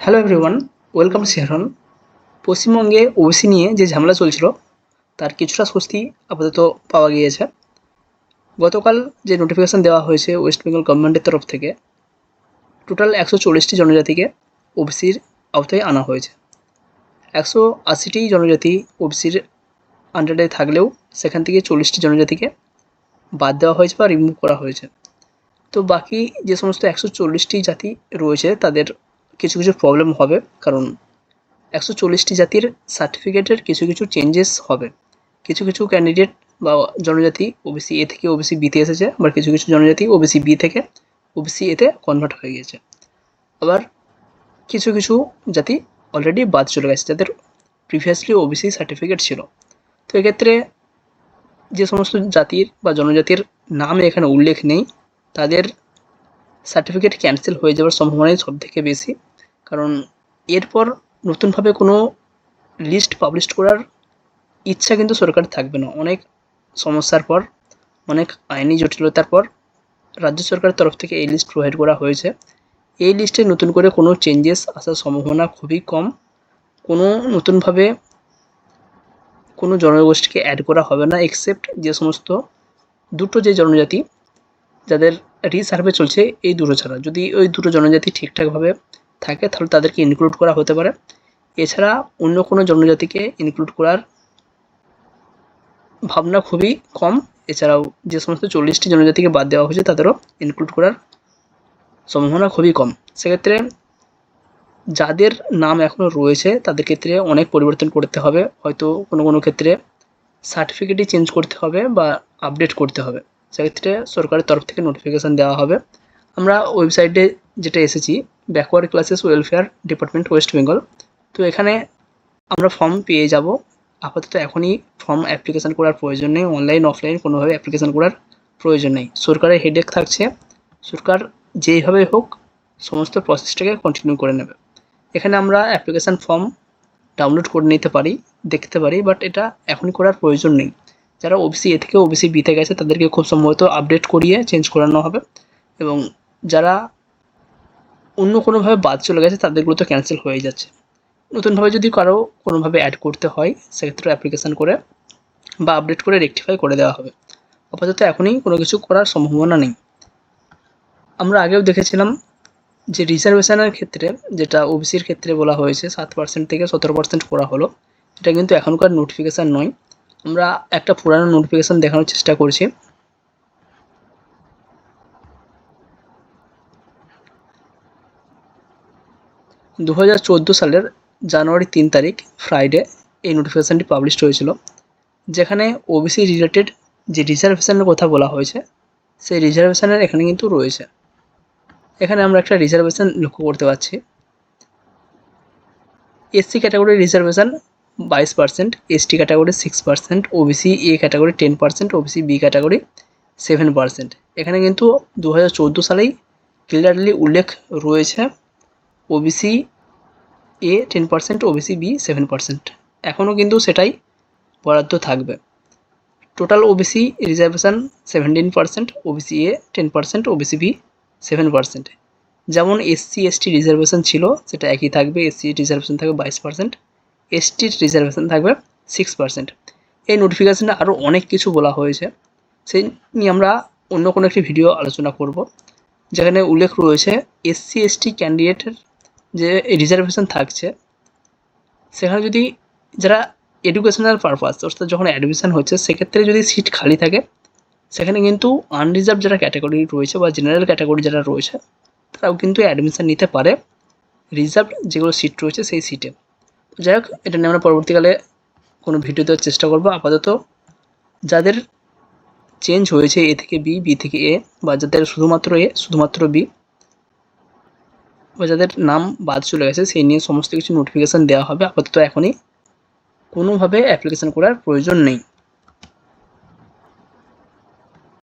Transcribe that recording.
Hello everyone welcome শেহরন পশ্চিমবঙ্গে OBC নিয়ে যে ঝামেলা চলছিল, তার কিছুটা স্বস্তি আপাতত পাওয়া গিয়েছে। গতকাল যে নোটিফিকেশান দেওয়া হয়েছে ওয়েস্ট বেঙ্গল গভর্নমেন্টের তরফ থেকে টোটাল একশো চল্লিশটি জনজাতিকে ওবিসির আওতায় আনা হয়েছে। একশো আশিটি জনজাতি ওবিসির আন্ডারে থাকলেও সেখান থেকে চল্লিশটি জনজাতিকে বাদ দেওয়া হয়েছে বা রিমুভ করা হয়েছে। তো বাকি যে সমস্ত একশো চল্লিশটি জাতি রয়েছে, তাদের কিছু কিছু প্রবলেম হবে, কারণ একশো চল্লিশটি জাতির সার্টিফিকেটের কিছু কিছু চেঞ্জেস হবে। কিছু কিছু ক্যান্ডিডেট বা জনজাতি ওবিসি এ থেকে ওবিসি বিতে এসেছে, আবার কিছু কিছু জনজাতি ওবিসি বি থেকে ওবিসি এতে কনভার্ট হয়ে গিয়েছে। আবার কিছু কিছু জাতি অলরেডি বাদ চলে গেছে, যাদের প্রিভিয়াসলি ওবিসি সার্টিফিকেট ছিল। তো এক্ষেত্রে যে সমস্ত জাতির বা জনজাতির নাম এখানে উল্লেখ নেই, তাদের সার্টিফিকেট ক্যান্সেল হয়ে যাওয়ার সম্ভাবনাই সব থেকে বেশি। কারণ এরপর নতুনভাবে কোনো লিস্ট পাবলিশ করার ইচ্ছা কিন্তু সরকার থাকবে না। অনেক সমস্যার পর, অনেক আইনি জটিলতার পর রাজ্য সরকারের তরফ থেকে এই লিস্ট প্রোভাইড করা হয়েছে। এই লিস্টে নতুন করে কোনো চেঞ্জেস আসার সম্ভাবনা খুবই কম। কোনো নতুনভাবে কোনো জনগোষ্ঠীকে অ্যাড করা হবে না এক্সেপ্ট যে সমস্ত দুটো যে জনজাতি যাদের রিসার্ভে চলছে, এই দুটো ছাড়া। যদি ওই দুটো জনজাতি ঠিকঠাকভাবে থাকে, তাহলে তাদেরকে ইনক্লুড করা হতে পারে। এছাড়া অন্য কোনো জনজাতিকে ইনক্লুড করার ভাবনা খুবই কম। এছাড়াও যে সমস্ত চল্লিশটি জনজাতিকে বাদ দেওয়া হয়েছে, তাদেরও ইনক্লুড করার সম্ভাবনা খুবই কম। সেক্ষেত্রে যাদের নাম এখনও রয়েছে, তাদের ক্ষেত্রে অনেক পরিবর্তন করতে হবে। হয়তো কোনো কোনো ক্ষেত্রে সার্টিফিকেটই চেঞ্জ করতে হবে বা আপডেট করতে হবে। সেক্ষেত্রে সরকারের তরফ থেকে নোটিফিকেশান দেওয়া হবে। আমরা ওয়েবসাইটে যেটা এসেছি backward classes welfare department West Bengal তো এখানে আমরা ফর্ম পেয়ে যাব। আপাতত এখনই ফর্ম অ্যাপ্লিকেশান করার প্রয়োজন নেই। অনলাইন অফলাইন কোনোভাবে অ্যাপ্লিকেশান করার প্রয়োজন নেই। সরকারের হেডেক থাকছে। সরকার যেইভাবে হোক, সমস্ত প্রসেসটাকে কন্টিনিউ করে নেবে। এখানে আমরা অ্যাপ্লিকেশান ফর্ম ডাউনলোড করে নিতে পারি, দেখতে পারি বাট এটা এখনই করার প্রয়োজন নেই। যারা ওবিসি এ থেকে ওবিসি বিতে গেছে, তাদেরকে খুব সম্ভবত আপডেট করিয়ে চেঞ্জ করানো হবে। এবং যারা অন্য কোনোভাবে বাদ চলে গেছে, তাদেরগুলো তো ক্যান্সেল হয়ে যাচ্ছে। নতুনভাবে যদি কারও কোনোভাবে অ্যাড করতে হয়, সেক্ষেত্রে অ্যাপ্লিকেশান করে বা আপডেট করে রেকটিফাই করে দেওয়া হবে। আপাতত এখনই কোনো কিছু করার সম্ভাবনা নেই। আমরা আগেও দেখেছিলাম যে রিজার্ভেশনের ক্ষেত্রে, যেটা ওবিসির ক্ষেত্রে বলা হয়েছে, সাত পার্সেন্ট থেকে সতেরো পার্সেন্ট করা হলো। এটা কিন্তু এখনকার নোটিফিকেশান নয়। আমরা একটা পুরানো নোটিফিকেশান দেখানোর চেষ্টা করছি। দু হাজার চোদ্দ সালের জানুয়ারি তিন তারিখ ফ্রাইডে এই নোটিফিকেশানটি পাবলিশড হয়েছিল, যেখানে ওবিসি রিলেটেড যে রিজার্ভেশনের কথা বলা হয়েছে, সেই রিজার্ভেশনের এখানে কিন্তু রয়েছে। এখানে আমরা একটা রিজার্ভেশন লক্ষ্য করতে পারছি। এসসি ক্যাটাগরির রিজার্ভেশন বাইশ percent ST category six percent OBC A category ten percent OBC B category seven percent এখানে কিন্তু দু হাজার চোদ্দ সালেই ক্লিয়ারলি উল্লেখ রয়েছে। OBC A ten percent OBC B seven percent এখনও কিন্তু সেটাই বরাদ্দ থাকবে। Total OBC reservation seventeen percent OBC A ten percent OBC B seven percent যেমন এসসি এসটি রিজার্ভেশন ছিল, সেটা একই থাকবে। এসসি রিজার্ভেশন থাকবে বাইশ পার্সেন্ট এসটির রিজার্ভেশন থাকবে সিক্স পার্সেন্ট এই নোটিফিকেশানে আরও অনেক কিছু বলা হয়েছে। সেই নিয়ে আমরা অন্য কোনো একটি ভিডিও আলোচনা করব, যেখানে উল্লেখ রয়েছে এসসি এসটি ক্যান্ডিডেটের যে রিজার্ভেশন থাকছে, সেখানে যদি যারা এডুকেশনাল পারপাস অর্থাৎ যখন অ্যাডমিশন হচ্ছে, সেক্ষেত্রে যদি সিট খালি থাকে, সেখানে কিন্তু আনরিজার্ভ যারা ক্যাটাগরি রয়েছে বা জেনারেল ক্যাটাগরি যারা রয়েছে, তারাও কিন্তু অ্যাডমিশন নিতে পারে। রিজার্ভ যেগুলো সিট রয়েছে, সেই সিটে যাই হোক, এটা নিয়ে আমরা পরবর্তীকালে কোনো ভিডিও দেওয়ার চেষ্টা করব। আপাতত যাদের চেঞ্জ হয়েছে এ থেকে বি বি থেকে এ বা যাদের শুধুমাত্র এ শুধুমাত্র বি বা যাদের নাম বাদ চলে গেছে, সেই নিয়ে সমস্ত কিছু নোটিফিকেশান দেওয়া হবে। আপাতত এখনই কোনোভাবে অ্যাপ্লিকেশান করার প্রয়োজন নেই।